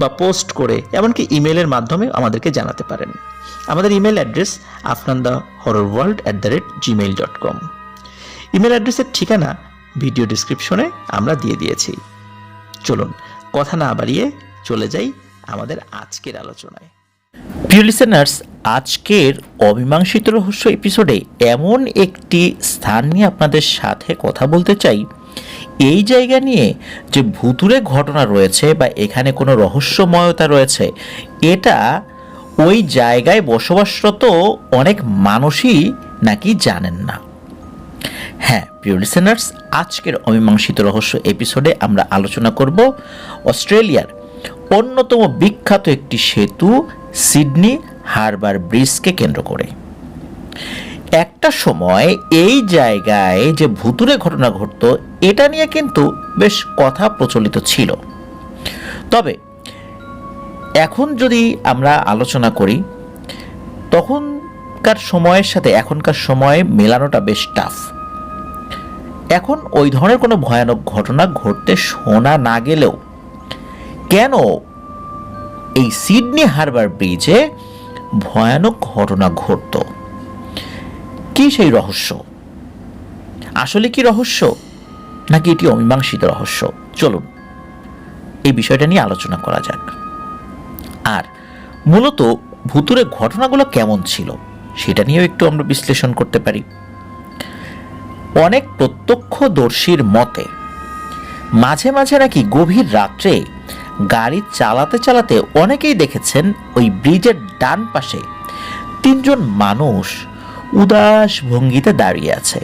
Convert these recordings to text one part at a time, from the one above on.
বা পোস্ট করে, এমনকি ইমেলের মাধ্যমে আমাদেরকে জানাতে পারেন। আমাদের email address Afnan the horror world at the rate Gmail dot com email অ্যাড্রেসের ঠিকানা ভিডিও ডিসক্রিপশনে আমরা দিয়ে দিয়েছি। চলুন, কথা না বাড়িয়ে চলে যাই আমাদের আজকের আলোচনায়। প্রিয় লিসেনার্স আজকের অমীমাংসিত রহস্য এপিসোডে এমন একটি স্থান নিয়ে আপনাদের সাথে কথা বলতে চাই এই জায়গা নিয়ে যে ভুতুরে ঘটনা রয়েছে বা এখানে কোনো রহস্যময়তা রয়েছে, এটা ওই জায়গায় বসবাসরত অনেক মানুষই নাকি জানেন না। হ্যাঁ প্রিয় লিসেনার্স আজকের অমীমাংসিত রহস্য এপিসোডে আমরা আলোচনা করব অস্ট্রেলিয়ার অন্যতম বিখ্যাত একটি সেতু, সিডনি হারবার ব্রিজকে কেন্দ্র করে। একটা সময় এই জায়গায় যে ভুতুরে ঘটনা ঘটত, এটা নিয়ে কিন্তু বেশ কথা প্রচলিত ছিল। তবে, এখন যদি আমরা আলোচনা করি, তখনকার সময়ের সাথে এখনকার সময়ে মেলানোটা বেশ টাফ এখন ওই ধরনের কোনো ভয়ানক ঘটনা ঘটতে শোনা না গেলেও, কেন এই সিডনি হারবার ব্রিজে ভয়ানক ঘটনা ঘটত? কি সেই রহস্য? আসলে কি রহস্য? নাকি এটি অমীমাংসিত রহস্য? চলুন, এই বিষয়টা নিয়ে আলোচনা করা যাক। আর মূলত ভুতুরে ঘটনাগুলো কেমন ছিল, সেটা নিয়েও একটু আমরা বিশ্লেষণ করতে পারি। অনেক প্রত্যক্ষদর্শীর মতে, মাঝে মাঝে নাকি গভীর রাত্রে গাড়ি চালাতে চালাতে অনেকেই দেখেছেন ওই ব্রিজের ডান পাশে তিনজন মানুষ উদাস ভঙ্গিতে দাঁড়িয়ে আছে।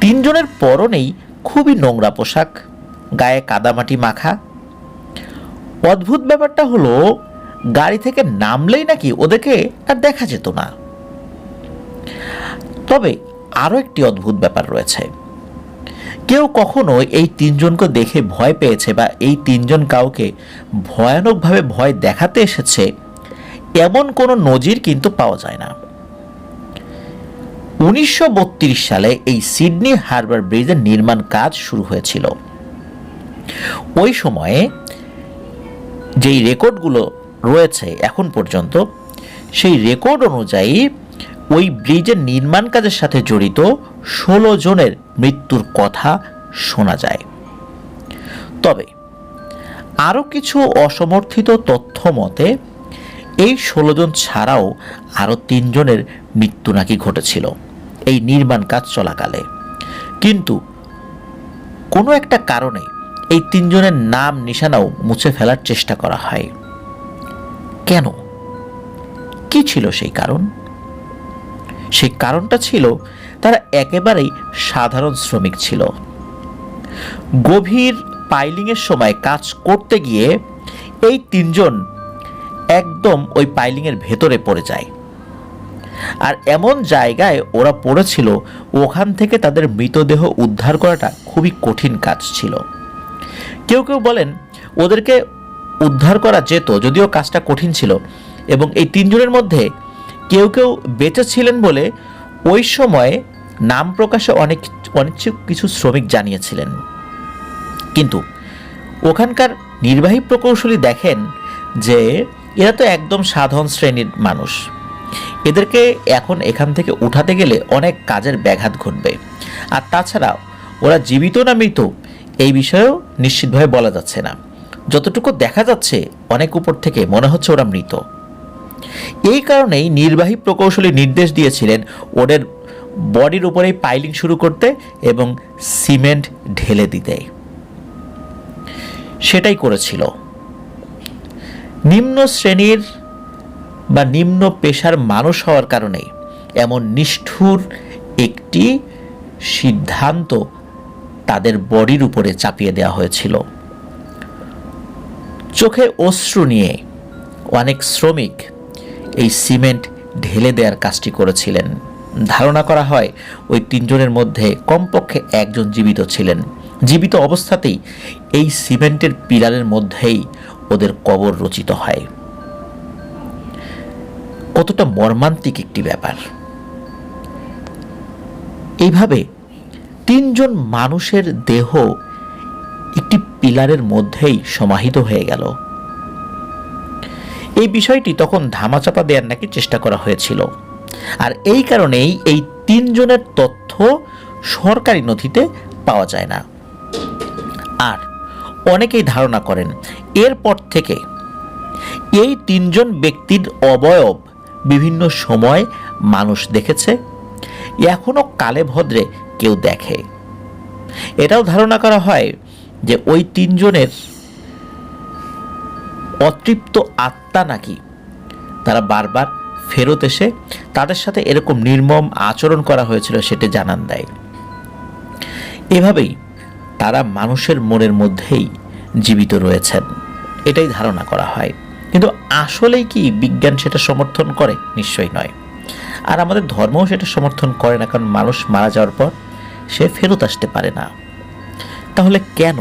তিনজনের পরনেই খুবই নোংরা পোশাক, গায়ে কাদামাটি মাখা। অদ্ভুত ব্যাপারটা হলো, গাড়ি থেকে নামলেই নাকি ওদেরকে আর দেখা যেত না। তবে আরও একটি অদ্ভুত ব্যাপার রয়েছে। কেউ কখনো এই তিনজনকে দেখে ভয় পেয়েছে বা এই তিনজন কাউকে ভয়ানকভাবে ভয় দেখাতে এসেছে, এমন কোনো নজির কিন্তু পাওয়া যায় না। উনিশশো বত্রিশ সালে এই সিডনি হারবার ব্রিজের নির্মাণ কাজ শুরু হয়েছিল। ওই সময়ে যেই রেকর্ডগুলো রয়েছে এখন পর্যন্ত, সেই রেকর্ড অনুযায়ী ওই ব্রিজের নির্মাণ কাজের সাথে জড়িত ষোলো জনের মৃত্যুর কথা শোনা যায়। তবে আরও কিছু অসমর্থিত তথ্য মতে, এই ষোলো জন ছাড়াও আরও তিনজনের মৃত্যু নাকি ঘটেছিল। এই নির্মাণ কাজ চলাকালে। কিন্তু কোনো একটা কারণে এই তিনজনের নাম, নিশানাও মুছে ফেলার চেষ্টা করা হয়। কেন? কি ছিল সেই কারণ? সেই কারণটা ছিল তারা একেবারেই সাধারণ শ্রমিক ছিল। গভীর পাইলিংয়ের সময় কাজ করতে গিয়ে এই তিনজন একদম ওই পাইলিংয়ের ভেতরে পড়ে যায়। আর এমন জায়গায় ওরা পড়েছিল, ওখান থেকে তাদের মৃতদেহ উদ্ধার করাটা খুবই কঠিন কাজ ছিল। কেউ কেউ বলেন, ওদেরকে উদ্ধার করা যেত, যদিও কাজটা কঠিন ছিল। এবং এই তিনজনের মধ্যে কেউ কেউ বেঁচে ছিলেন বলে ওই সময়ে নাম প্রকাশে অনেক অনিচ্ছুক কিছু শ্রমিক জানিয়েছিলেন। কিন্তু ওখানকার নির্বাহী প্রকৌশলী দেখেন যে, এরা তো একদম সাধারণ শ্রেণির মানুষ। এদেরকে এখন এখান থেকে উঠাতে গেলে অনেক কাজের ব্যাঘাত ঘটবে। আর তাছাড়া ওরা জীবিত না মৃত, এই বিষয়েও নিশ্চিতভাবে বলা যাচ্ছে না। যতটুকু দেখা যাচ্ছে, অনেক উপর থেকে মনে হচ্ছে ওরা মৃত। এই কারণেই নির্বাহী প্রকৌশলী নির্দেশ দিয়েছিলেন ওদের বডির উপরেই পাইলিং শুরু করতে এবং সিমেন্ট ঢেলে দিতে। সেটাই করেছিল। নিম্ন শ্রেণির বা নিম্ন পেশার মানুষ হওয়ার কারণে এমন নিষ্ঠুর একটি সিদ্ধান্ত তাদের বডির উপরে চাপিয়ে দেওয়া হয়েছিল। চোখে অশ্রু নিয়ে অনেক শ্রমিক এই সিমেন্ট ঢেলে দেওয়ার কাজটি করেছিলেন। ধারণা করা হয় ওই তিনজনের মধ্যে কমপক্ষে একজন জীবিত ছিলেন। জীবিত অবস্থাতেই এই সিমেন্টের পিলারের মধ্যেই ওদের কবর রচিত হয়। কতটা মর্মান্তিক একটি ব্যাপার। এইভাবে তিনজন মানুষের দেহ একটি পিলারের মধ্যেই সমাহিত হয়ে গেল। এই বিষয়টি তখন ধামাচাপা দেওয়ার নাকি চেষ্টা করা হয়েছিল। আর এই কারণেই এই তিনজনের তথ্য সরকারি নথিতে পাওয়া যায় না। আর অনেকেই ধারণা করেন, এরপর থেকে এই তিনজন ব্যক্তির অবয়ব বিভিন্ন সময় মানুষ দেখেছে এখনও কালে ভদ্রে কেউ দেখে। এটাও ধারণা করা হয় যে ওই তিনজনের অতৃপ্ত আত্মা নাকি তারা বারবার ফেরত এসে তাদের সাথে এরকম নির্মম আচরণ করা হয়েছিল সেটি জানান দেয়। এভাবেই তারা মানুষের মনের মধ্যেই জীবিত রয়েছেন। এটাই ধারণা করা হয়। কিন্তু আসলেই কি বিজ্ঞান সেটা সমর্থন করে? নিশ্চয়ই নয়। আর আমাদের ধর্মও সেটা সমর্থন করে না, কারণ মানুষ মারা যাওয়ার পর সে ফেরত আসতে পারে না। তাহলে কেন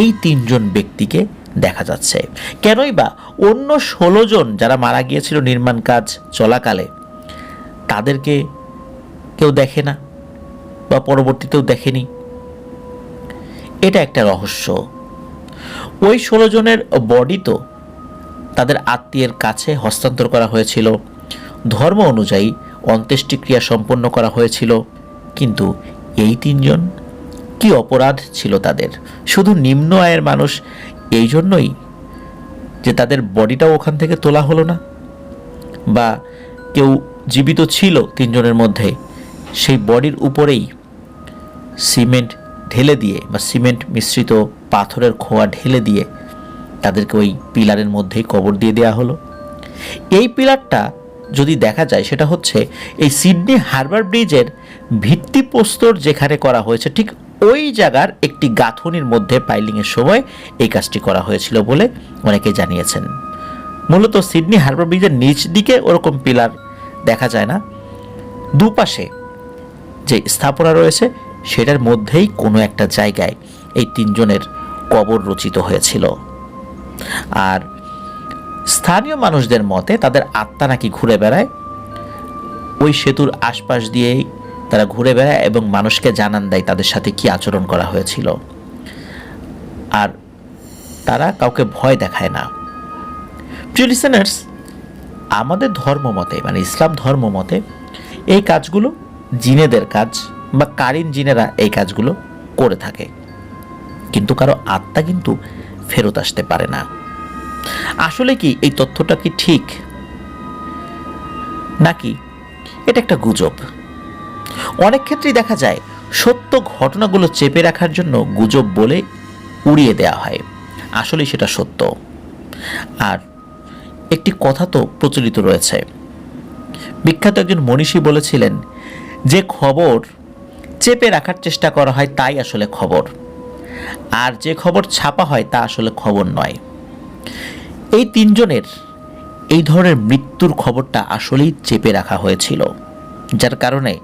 এই তিনজন ব্যক্তিকে দেখা যাচ্ছে? কেনই বা অন্য ষোলো জন যারা মারা গিয়েছিল নির্মাণ কাজ চলাকালে, তাদেরকে কেউ দেখে না বা পরবর্তীতেও দেখেনি? এটা একটা রহস্য। ওই ষোলো জনের বডি তো তাদের আত্মীয়ের কাছে হস্তান্তর করা হয়েছিল। ধর্ম অনুযায়ী অন্ত্যেষ্টিক্রিয়া সম্পন্ন করা হয়েছিল। কিন্তু এই তিনজন কি অপরাধ ছিল তাদের? শুধু নিম্ন আয়ের মানুষ এই জন্যই যে তাদের বডিটাও ওখান থেকে তোলা হলো না? বা কেউ জীবিত ছিল তিনজনের মধ্যে, সেই বডির উপরেই সিমেন্ট ঢেলে দিয়ে বা সিমেন্ট মিশ্রিত পাথরের খোয়া ঢেলে দিয়ে তাদেরকে ওই পিলারের মধ্যেই কবর দিয়ে দেওয়া হলো। এই পিলারটা যদি দেখা যায়, সেটা হচ্ছে এই সিডনি হারবার ব্রিজের ভিত্তিপ্রস্তর যেখানে করা হয়েছে, ঠিক ওই জায়গার একটি গাঁথনির মধ্যে পাইলিংয়ের সময় এই কাজটি করা হয়েছিল বলে অনেকে জানিয়েছেন। মূলত সিডনি হারবার ব্রিজের নিচ দিকে ওরকম পিলার দেখা যায় না। দুপাশে যে স্থাপনা রয়েছে, সেটার মধ্যেই কোনো একটা জায়গায় এই তিনজনের কবর রচিত হয়েছিল। আর স্থানীয় মানুষদের মতে তাদের আত্মা নাকি ঘুরে বেড়ায়? ওই সেতুর আশপাশ দিয়েই তারা ঘুরে বেড়ায় এবং মানুষকে জানান দেয় তাদের সাথে কি আচরণ করা হয়েছিল। আর তারা কাউকে ভয় দেখায় না। প্রিয় লিসেনার্স আমাদের ধর্ম মতে মানে ইসলাম ধর্ম মতে, এই কাজগুলো জিনেদের কাজ বা কারিন জিনেরা এই কাজগুলো করে থাকে। কিন্তু কারও আত্মা কিন্তু ফেরত আসতে পারে না। আসলে কি এই তথ্যটা কি ঠিক? নাকি এটা একটা গুজব? অনেক ক্ষেত্রেই দেখা যায়, সত্য ঘটনাগুলো চেপে রাখার জন্য গুজব বলে উড়িয়ে দেওয়া হয়। আসলে সেটা সত্য। আর একটি কথা তো প্রচলিত রয়েছে। বিখ্যাত একজন মনীষী বলেছিলেন, যে খবর চেপে রাখার চেষ্টা করা হয়, তাই আসলে খবর। আর যে খবর ছাপা হয় তা আসলে খবর নয়। এই তিনজনের এই ধরনের মৃত্যুর খবরটা আসলেই চেপে রাখা হয়েছিল, যার কারণে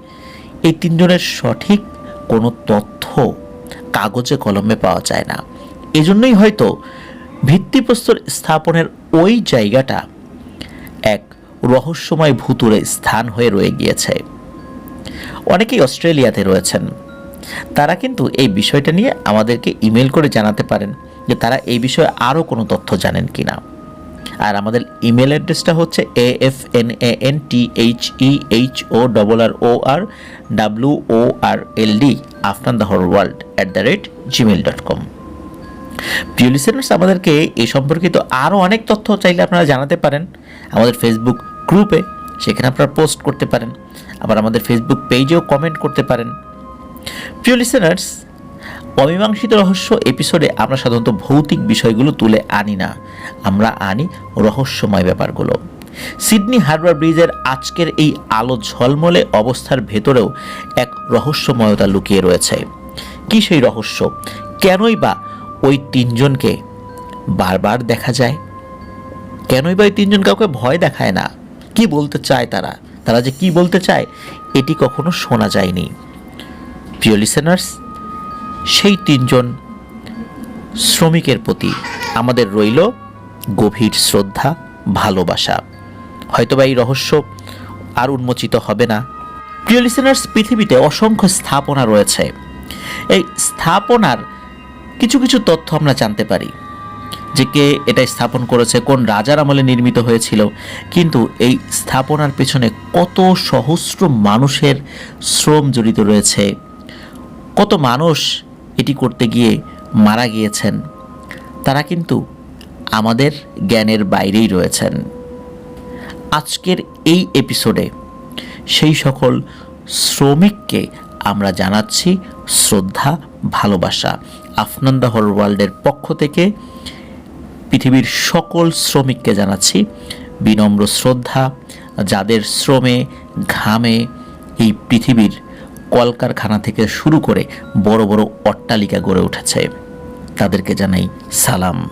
এই তিনজনের সঠিক কোনো তথ্য কাগজে কলমে পাওয়া যায় না। এজন্যই হয়তো ভিত্তিপ্রস্তর স্থাপনের ওই জায়গাটা এক রহস্যময় ভুতুরে স্থান হয়ে রয়ে গিয়েছে। অনেকেই অস্ট্রেলিয়াতে রয়েছেন। তারা কিন্তু এই বিষয়টা নিয়ে আমাদেরকে ইমেল করে জানাতে পারেন যে তারা এই বিষয়ে আরও কোনো তথ্য জানেন কি না আর আমাদের ইমেল অ্যাড্রেসটা হচ্ছে A F N A N T H E H O double R O R W O R L D Afnan the horror world at the rate Gmail dot com প্রিয় লিসেনার্স আমাদেরকে এই সম্পর্কিত আরও অনেক তথ্য চাইলে আপনারা জানাতে পারেন আমাদের ফেসবুক গ্রুপে সেখানে আপনারা পোস্ট করতে পারেন। আবার আমাদের ফেসবুক পেজেও কমেন্ট করতে পারেন। প্রিয় লিসেনার্স অমীমাংসিত রহস্য এপিসোডে আমরা সাধারণত ভৌতিক বিষয়গুলো তুলে আনি না। আমরা আনি রহস্যময় ব্যাপারগুলো। সিডনি হারবার ব্রিজের আজকের এই আলো ঝলমলে অবস্থার ভেতরেও এক রহস্যময়তা লুকিয়ে রয়েছে। কি সেই রহস্য? কেনই বা ওই তিনজনকে বারবার দেখা যায়? কেনই বা ওই তিনজন কাউকে ভয় দেখায় না? কি বলতে চায় তারা? তারা যে কি বলতে চায়, এটি কখনো শোনা যায়নি। প্রিয় লিসেনার্স সেই তিনজন শ্রমিকের প্রতি আমাদের রইল গভীর শ্রদ্ধা, ভালোবাসা। হয়তোবা এই রহস্য আর উন্মোচিত হবে না। প্রিয় লিসেনার্স পৃথিবীতে অসংখ্য স্থাপনা রয়েছে। এই স্থাপনার কিছু কিছু তথ্য আমরা জানতে পারি। যে কে এটা স্থাপন করেছে, কোন রাজার আমলে নির্মিত হয়েছিল। কিন্তু এই স্থাপনার পেছনে কত সহস্র মানুষের শ্রম জড়িত রয়েছে। কত মানুষ এটি করতে গিয়ে মারা গিয়েছেন, তারা কিন্তু আমাদের জ্ঞানের বাইরেই রয়েছেন। আজকের এই এপিসোডে সেই সকল শ্রমিককে আমরা জানাচ্ছি শ্রদ্ধা, ভালোবাসা। আফনান্দা হর ওয়ার্ল্ডের পক্ষ থেকে পৃথিবীর সকল শ্রমিককে জানাচ্ছি বিনম্র শ্রদ্ধা, যাদের শ্রমে, ঘামে এই পৃথিবীর কলকারখানা থেকে শুরু করে বড় বড় অট্টালিকা গড়ে উঠেছে। তাদেরকে জানাই সালাম।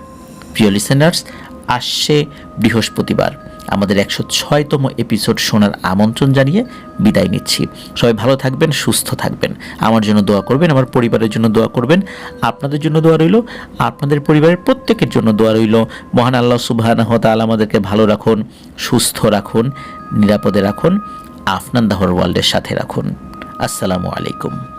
প্রিয় লিসেনার্স আসছে বৃহস্পতিবার। আমাদের একশো ছয়তম এপিসোড শোনার আমন্ত্রণ জানিয়ে বিদায় নিচ্ছি। সবাই ভালো থাকবেন, সুস্থ থাকবেন। আমার জন্য দোয়া করবেন, আমার পরিবারের জন্য দোয়া করবেন, আপনাদের জন্য দোয়া রইল, আপনাদের পরিবারের প্রত্যেকের জন্য দোয়া রইল। মহান আল্লাহ সুবাহ তাল আমাদেরকে ভালো রাখুন, সুস্থ রাখুন, নিরাপদে রাখুন, আফনান দাহর ওয়ার্ল্ডের সাথে রাখুন। আসসালামু আলাইকুম।